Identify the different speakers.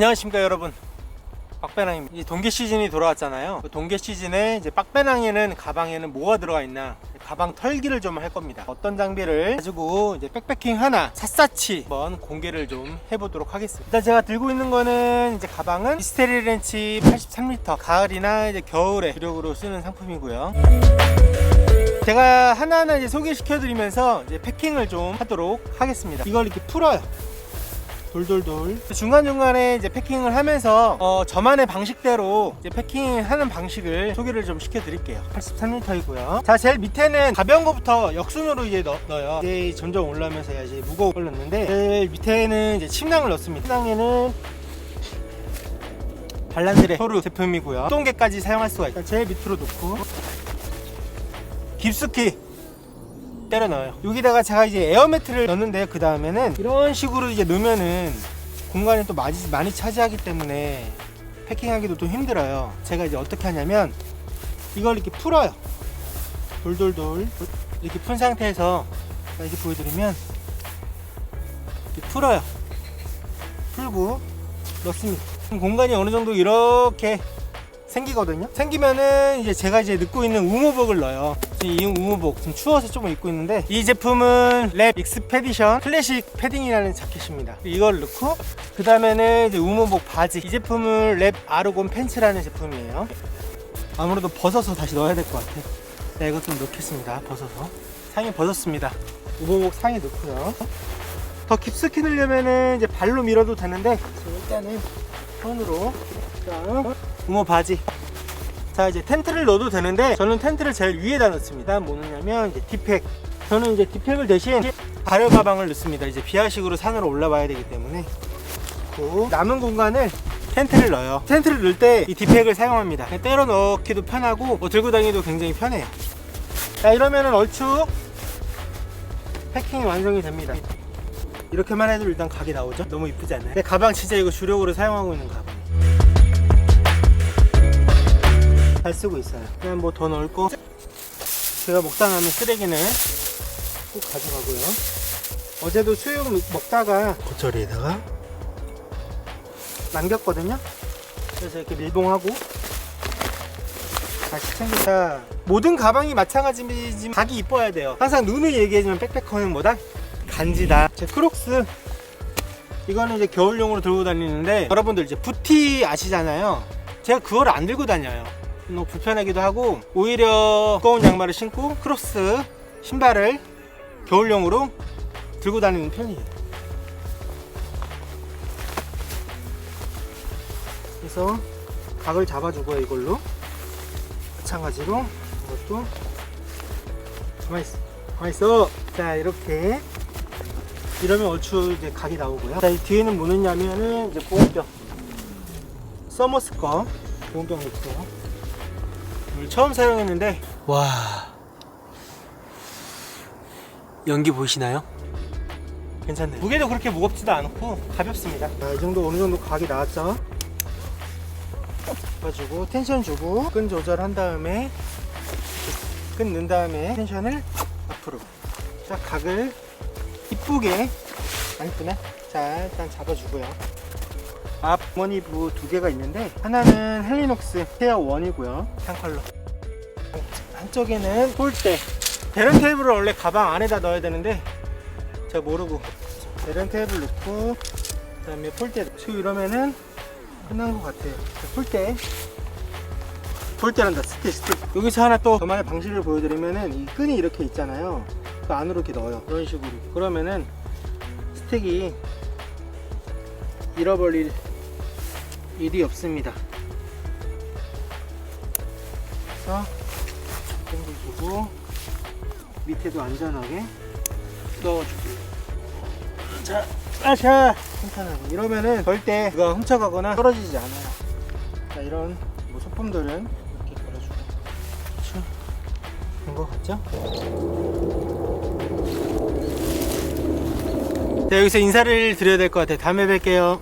Speaker 1: 안녕하십니까 여러분. 빡배낭입니다. 이제 동계 시즌이 돌아왔잖아요. 그 동계 시즌에 이제 빡배낭에는 가방에는 뭐가 들어가 있나 가방 털기를 좀 할 겁니다. 어떤 장비를 가지고 이제 백패킹 하나 샅샅이 한번 공개를 좀 해보도록 하겠습니다. 일단 제가 들고 있는 거는 이제 가방은 미스테리 렌치 83m 가을이나 이제 겨울에 주력으로 쓰는 상품이고요. 제가 하나하나 이제 소개시켜 드리면서 이제 패킹을 좀 하도록 하겠습니다. 이걸 이렇게 풀어요 돌돌돌. 중간중간에 이제 패킹을 하면서 어, 저만의 방식대로 이제 패킹하는 방식을 소개를 좀 시켜드릴게요. 83m이고요. 자 제일 밑에는 가벼운 거부터 역순으로 이제 넣, 넣어요. 이제 점점 올라오면서 이제 무거운 걸 넣는데 제일 밑에는 이제 침낭을 넣습니다. 침낭에는 발란드레 토르 제품이고요. 똥개까지 사용할 수가 있어요 제일 밑으로 놓고. 깊숙이 때려 넣어요. 여기다가 제가 이제 에어매트를 넣는데 그 다음에는 이런 식으로 이제 넣으면은 공간이 또 많이, 많이 차지하기 때문에 패킹하기도 좀 힘들어요. 제가 이제 어떻게 하냐면 이걸 이렇게 풀어요. 돌돌돌 이렇게 푼 상태에서 이렇게 보여드리면 이렇게 풀어요. 풀고 넣습니다. 공간이 어느 정도 이렇게 생기거든요. 생기면은 이제 제가 이제 넣고 있는 우무복을 넣어요. 이 우무복 지금 추워서 조금 입고 있는데 이 제품은 랩 익스페디션 클래식 패딩이라는 자켓입니다. 이걸 넣고 그 다음에는 우무복 바지 이 제품은 랩 아르곤 팬츠라는 제품이에요. 아무래도 벗어서 다시 넣어야 될 것 같아. 자 이것 좀 넣겠습니다. 벗어서 상에 벗었습니다. 우무복 상에 넣고요. 더 깊숙이 넣으려면은 이제 발로 밀어도 되는데 지금 일단은 손으로 자, 우모 바지. 자 이제 텐트를 넣어도 되는데 저는 텐트를 제일 위에다 넣습니다. 뭐 넣냐면 이제 디팩. 저는 이제 디팩을 대신 발열 가방을 넣습니다. 이제 비하식으로 산으로 올라와야 되기 때문에. 그 남은 공간을 텐트를 넣어요. 텐트를 넣을 때 이 디팩을 사용합니다. 때려 넣기도 편하고 뭐 들고 다니기도 굉장히 편해요. 자 이러면은 얼추 패킹이 완성이 됩니다. 이렇게만 해도 일단 각이 나오죠? 너무 이쁘지 않나요? 내 가방 진짜 이거 주력으로 사용하고 있는 가방. 잘 쓰고 있어요. 그냥 뭐 더 넣을 거 제가 먹다 남은 쓰레기는 꼭 가져가고요. 어제도 수육 먹다가 겉절이에다가 남겼거든요. 그래서 이렇게 밀봉하고 다시 챙기자. 모든 가방이 마찬가지지만 각이 이뻐야 돼요. 항상 눈을 얘기해주면 백패커는 뭐다? 간지다. 제 크록스 이거는 이제 겨울용으로 들고 다니는데 여러분들 이제 부티 아시잖아요. 제가 그걸 안 들고 다녀요. 너무 불편하기도 하고 오히려 두꺼운 양말을 신고 크로스 신발을 겨울용으로 들고 다니는 편이에요. 그래서 각을 잡아주고요 이걸로. 마찬가지로 이것도 가만히 있어. 가만히 있어. 자 이렇게. 이러면 얼추 이제 각이 나오고요. 자이 뒤에는 뭐 넣냐면은 이제 보온병. 서머스 거 보온병 넣고요 오늘 처음 사용했는데 와. 연기 보이시나요? 괜찮네요. 무게도 그렇게 무겁지도 않고 가볍습니다. 자, 이 정도 어느 정도 각이 나왔죠? 가지고 텐션 주고 끈 조절한 다음에 끈 넣은 다음에 텐션을 앞으로. 자 각을 이쁘게 안 이쁘네 자 일단 잡아주고요 앞 머니부 두 개가 있는데 하나는 헬리녹스 헤어 원이고요. 한 컬러. 한쪽에는 폴대. 베런 테이블을 원래 가방 안에다 넣어야 되는데 제가 모르고 베런 테이블 넣고 그 다음에 폴대 넣고. 이러면은 끝난 것 같아요. 폴대. 폴대란다. 스틱 스틱 여기서 하나 또 저만의 방식을 보여드리면은 이 끈이 이렇게 있잖아요. 그 안으로 이렇게 넣어요. 이런 식으로. 그러면은 스틱이 잃어버릴 일이 없습니다. 그래서 당겨주고 밑에도 안전하게 넣어주고 자 아샤! 괜찮아요. 이러면은 절대 누가 훔쳐가거나 떨어지지 않아요. 자 이런 뭐 소품들은 이렇게 걸어주고. 된것 같죠? 자 여기서 인사를 드려야 될 것 같아요. 다음에 뵐게요